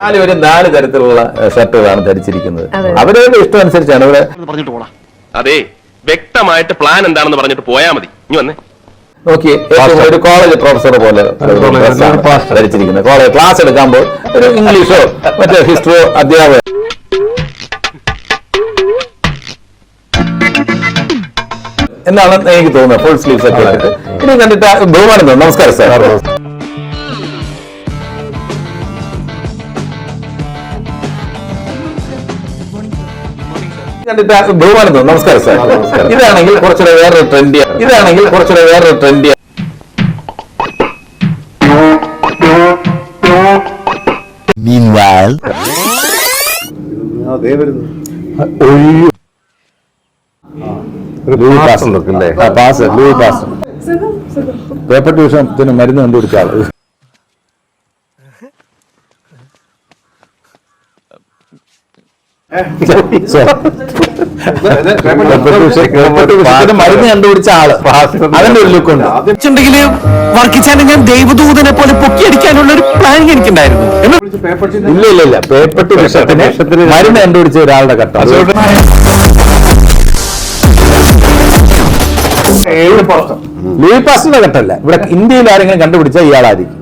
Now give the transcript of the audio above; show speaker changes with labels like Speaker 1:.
Speaker 1: നാല് ഒരു നാല് തരത്തിലുള്ള ഷർട്ടുകളാണ് ധരിച്ചിരിക്കുന്നത്. അവരവരുടെ ഇഷ്ടം അനുസരിച്ചാണ് അവരെ ഇവിടെ
Speaker 2: അതെ വ്യക്തമായിട്ട് പ്ലാൻ എന്താണെന്ന് പറഞ്ഞിട്ട് പോയാ മതി. ഇനി വന്നേ.
Speaker 1: നോക്കി ഒരു കോളേജ് പ്രൊഫസർ പോലെ ധരിച്ചിരിക്കുന്നത്. കോളേജ് ക്ലാസ് എടുക്കുമ്പോൾ ഒരു ഇംഗ്ലീഷോ മറ്റേ ഹിസ്റ്ററിയോ അധ്യാപകർ എന്നാണ് എനിക്ക് തോന്നുന്നത് ഫുൾ സ്ലീവ്സ് ഒക്കെ ഇനി കണ്ടിട്ട് ബഹുമാനം തോന്നുന്നു. നമസ്കാരം സാർ കണ്ടിട്ട് ബഹുമാനം തോന്നുന്നു നമസ്കാരം സാർ. ഇതാണെങ്കിൽ കുറച്ചുകൂടെ വേറൊരു ട്രെൻഡിയാണ് ഇതാണെങ്കിൽ കുറച്ചുകൂടെ വേറൊരു ട്രെൻഡിയാണ് പേപ്പർ ട്യൂഷത്തിന് മരുന്ന് കണ്ടുപിടിച്ച ആൾ. മരുന്ന് കണ്ടുപിടിച്ച ആൾ അതിന്റെ ഒരു ലുക്ക് ഉണ്ട്
Speaker 3: വർക്കിച്ചാനെ ഞാൻ ദൈവദൂതനെ പോലെ പൊക്കിയടിക്കാനുള്ള ഒരു പ്ലാനിങ് എനിക്കുണ്ടായിരുന്നു
Speaker 1: ഇല്ല ഇല്ല ഇല്ല. പേപ്പട്ടി വിഷത്തിന് മരുന്ന് കണ്ടുപിടിച്ച ഒരാളുടെ ഘട്ടം ലൂയി പാസിന്റെ കട്ടല്ല ഇവിടെ ഇന്ത്യയിൽ ആരെങ്കിലും കണ്ടുപിടിച്ച ഇയാളായിരിക്കും